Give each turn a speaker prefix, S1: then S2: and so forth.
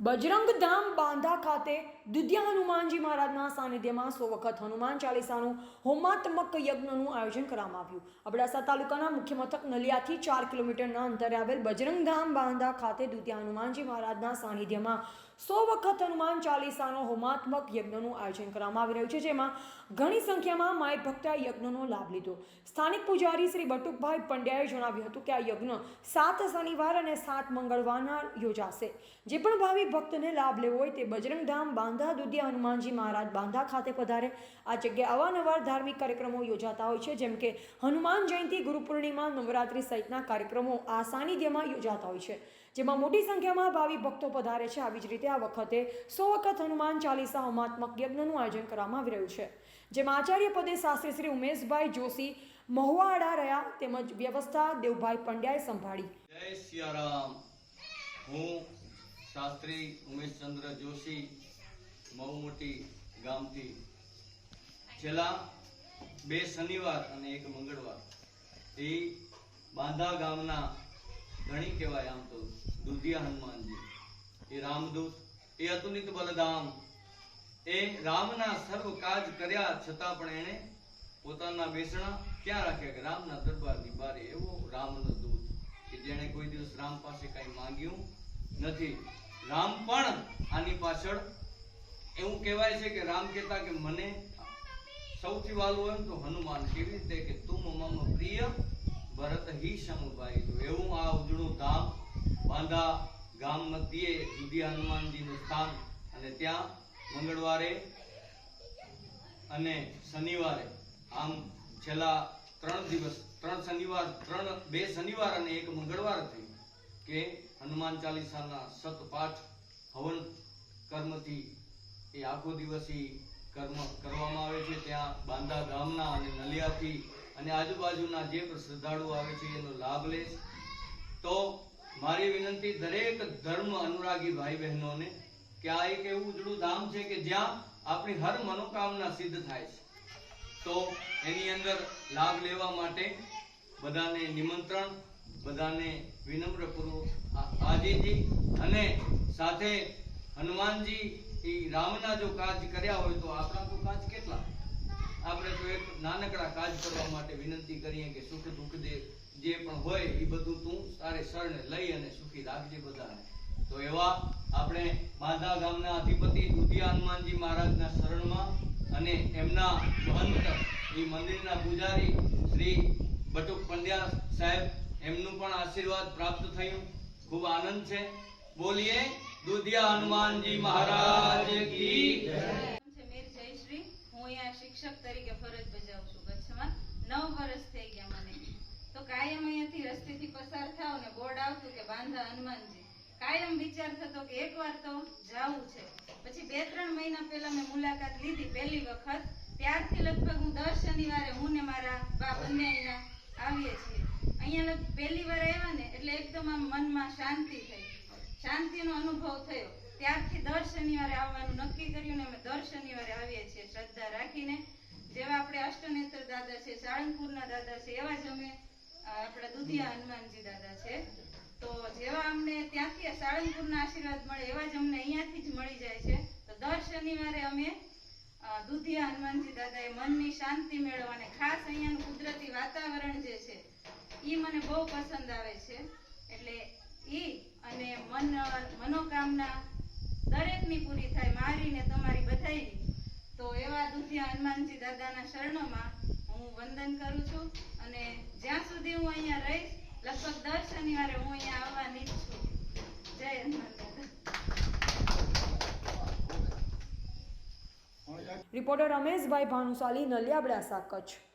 S1: બજરંગ ધામ બાંધા ખાતે દુધિયા હનુમાનજી મહારાજના સાનિધ્યમાં સો વખત હનુમાન ચાલીસાનું હોમાત્મક યજ્ઞનું આયોજન કરવામાં આવ્યું. અબડાસા તાલુકાના મુખ્ય મથક નલિયાથી ચાર કિલોમીટરના અંતરે આવેલ બજરંગ ધામ બાંધા ખાતે દુધિયા હનુમાનજી મહારાજના સાનિધ્યમાં સો વખત હનુમાન ચાલીસાનો હોમાત્મક યજ્ઞનું આયોજન કરવામાં આવી રહ્યું છે, જેમાં ઘણી સંખ્યામાં માય ભક્તા યજ્ઞનો લાભ લીધો. સ્થાનિક પૂજારી શ્રી બટુકભાઈ પંડ્યાએ જણાવ્યું હતું કે આ યજ્ઞ સાત શનિવાર અને સાત મંગળવારના યોજાશે. જે પણ ભાવિ ભક્તને લાભ લેવો હોય તે બજરંગધામ બાંધા દુધિયા હનુમાનજી મહારાજ બાંધા ખાતે પધારે. આ જગ્યાએ અવારનવાર ધાર્મિક કાર્યક્રમો યોજાતા હોય છે, જેમ કે હનુમાન જયંતિ, ગુરુ પૂર્ણિમા, નવરાત્રિ સહિતના કાર્યક્રમો આ સાનિધ્યમાં યોજાતા હોય છે. જેમાં મોટી સંખ્યામાં ભાવિ ભક્તો પધારે છે, આવી જ રીતે આ વખતે સો વખત હનુમાન ચાલીસા હોમાત્મક યજ્ઞનું આયોજન કરવામાં આવી રહ્યું છે, જેમાં આચાર્ય પદે શાસ્ત્રી શ્રી ઉમેશભાઈ જોશી, મહુવાડા રહ્યા તેમજ વ્યવસ્થા દેવભાઈ પંડ્યાએ સંભાળી.
S2: જય સિયારામ. હું શાસ્ત્રી ઉમેશચંદ્ર જોશી બહુ મોટી ગામથી. છેલ્લા બે શનિવાર અને એક મંગળવાર એ બાંધા ગામના ઘણી કહેવાય આમ તો, દુધિયા હનુમાનજી. એ રામદૂત એ અતુલિત બલધામ એ રામના સર્વ કાજ કર્યા છતાં પણ એણે પોતાના બેસણા ક્યાં રાખ્યા કે રામના દરબારની બારે એવો રામનો દૂત કે જેણે કોઈ દિવસ રામ પાસે કઈ માંગ્યું નથી. રામ પણ આની પાછળ એવું કહેવાય છે કે રામ કહેતા કે મને સૌથી વાલું હોય તો હનુમાન કેવી રીતે કે તું મમ પ્રિય ભરત હિ સમભાઈ એવું આ ઉજળું ધામ બાંધા ગામ મધ્યે જુદી હનુમાનજીનું સ્થાન અને ત્યાં મંગળવારે અને શનિવારે, આમ છેલ્લા ત્રણ દિવસ, ત્રણ શનિવાર, ત્રણ, બે શનિવાર અને એક મંગળવાર થયું કે હનુમાન ચાલીસાના સતપાઠ હવન કર્મથી એ આખો દિવસી કર્મ કરવામાં આવે છે. ત્યાં બાંધા ગામના અને નલિયાથી અને આજુબાજુના જે શ્રદ્ધાળુઓ આવે છે એનો લાભ લે તો વિનંતી દરેક ધર્મ અનુરાગી ભાઈ બહેનોને કે આ એક એવું ઉજળું ધામ છે કે જ્યાં આપણી હર મનોકામના સિદ્ધ થાય છે. તો એની અંદર લાભ લેવા માટે બધાને નિમંત્રણ, બધાને વિનમ્ર પૂર્વક આજીજી અને સાથે હનુમાનજી એ રામના જો કાજ કર્યા હોય તો આપણા તો કાજ કેટલા? આપણે તો એક નાનકડા કાજ કરવા માટે વિનંતી કરીએ કે સુખ દુઃખ દે જે પણ હોય એ બધું તું તારે શરણે લઈ અને સુખી રાખજે બધાને. તો એવા આપણે માધા ગામના અધિપતિ દુધિયા હનુમાનજી મહારાજના શરણમાં અને એમના મહંત એ મંદિરના પૂજારી શ્રી બટુક પંડ્યા સાહેબ, એમનું પણ આશીર્વાદ પ્રાપ્ત થયું. ખૂબ આનંદ છે. બોલીએ, દુધિયા હનુમાનજી મહારાજ કી
S3: નામ છે મીર જયશ્રી હું અહીંયા શિક્ષક તરીકે ફરજ બજાવું છું કચ્છમાં નવ વર્ષ થઈ ગયા મને તો કાયમ અહીંયાથી રસ્તેથી પસાર થાવ ને બોર્ડ આવતું હનુમાનજી. કાયમ વિચાર થતો કે એકવાર તો જવું છે. પછી બે ત્રણ મહિના પહેલા મેં મુલાકાત લીધી પહેલી વખત. ત્યારથી લગભગ હું દર શનિવારે હું ને મારા બા બંને અહીંયા આવીએ છીએ. અહીંયા પહેલી વાર આવ્યા ને એટલે એકદમ આમ મનમાં શાંતિ થઈ. શાંતિનો અનુભવ થયો. ત્યારથી દર શનિવારે આવવાનું નક્કી કર્યું ને અમે દર શનિવારે આવીએ છીએ શ્રદ્ધા રાખીને. જેવા આપણે અષ્ટનેત્ર દાદા છે, સાળંગપુરના દાદા છે, એવા જ અમે આપણા દુધિયા હનુમાનજી દાદા છે. જેવા અમને ત્યાંથી સાળંગપુરના આશીર્વાદ મળે, એવા જ અમને અહીંયાથી જ મળી જાય છે. તો દર શનિવારે અમે દુધિયા હનુમાનજી દાદાએ મનની શાંતિ મેળવવા અને ખાસ અહીંયાનું કુદરતી વાતાવરણ જે છે એ મને બહુ પસંદ આવે છે. એટલે ઈ અને મન, મનોકામના દરેકની પૂરી થાય મારી ને તમારી બધાની તો એવા દુધિયા હનુમાનજી દાદાના શરણોમાં હું વંદન કરું છું અને જ્યાં સુધી હું અહીંયા રહીશ લગભગ દર શનિવારે હું અહીંયા આવવાની જ છું જય
S1: રિપોર્ટર રમેશભાઈ ભાનુશાલી નલિયા અબડાસા કચ્છ